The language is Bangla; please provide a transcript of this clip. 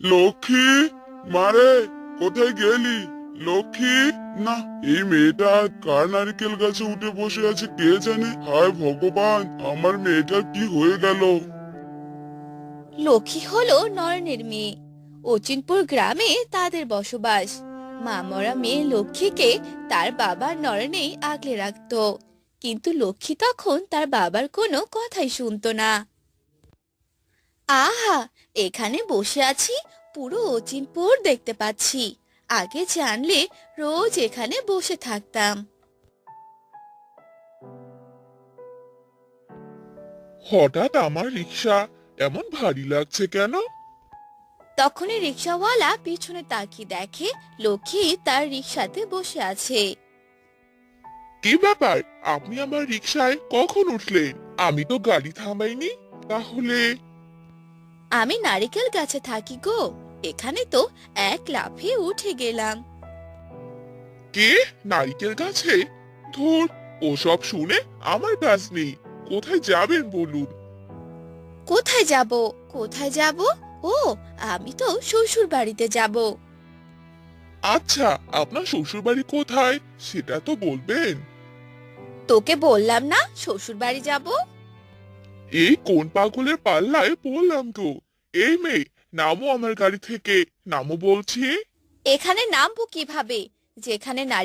লক্ষ্মী? মারে কোথায় গেলি? লক্ষ্মী? না, এই মেয়েটা কার নারকেল গাছে উঠে বসে আছে কে জানে? হায় ভগবান, আমার মেয়েটার কি হয়ে গেল? লক্ষ্মী হলো নয়নের মেয়ে। অচিনপুর গ্রামে তাদের বসবাস। মামরা মেয়ে লক্ষ্মীকে তার বাবা নয়নেই আগলে রাখতো। কিন্তু লক্ষ্মী তখন তার বাবার কোনো কথাই শুনতো না। আহা এখানে বসে আছি পুরো অচিনপুর দেখতে পাচ্ছি। আগে জানলে রোজ এখানে বসে থাকতাম। হঠাৎ আমার রিক্সা এমন ভারী লাগছে কেন? তখনই রিক্সাওয়ালা পিছনে তাকিয়ে দেখে লক্ষ্মী তার রিক্সাতে বসে আছে। কি ব্যাপার? আপনি আমার রিক্সায় কখন উঠলেন? আমি তো গাড়ি থামাইনি। তাহলে আমি নারিকেল গাছে থাকি গো। এখানে তো এক লাফে উঠে গেলাম। কে? নারকেল গাছে? ধুর ওসব শুনে আমার কাজ নেই। কোথায় যাবেন বলুন? কোথায় যাব? কোথায় যাব? ও আমি তো শ্বশুর বাড়িতে যাব। আচ্ছা আপনার শ্বশুর বাড়ি কোথায়? সেটা তো বলবেন। তোকে বললাম না শ্বশুর বাড়ি যাব? এই কোন পাগলের পাল্লায় পড়লাম তো এই মেয়ে, নামো আমার গাড়ি থেকে। নামো বলছি। এখানে নামবো কীভাবে? যেখানে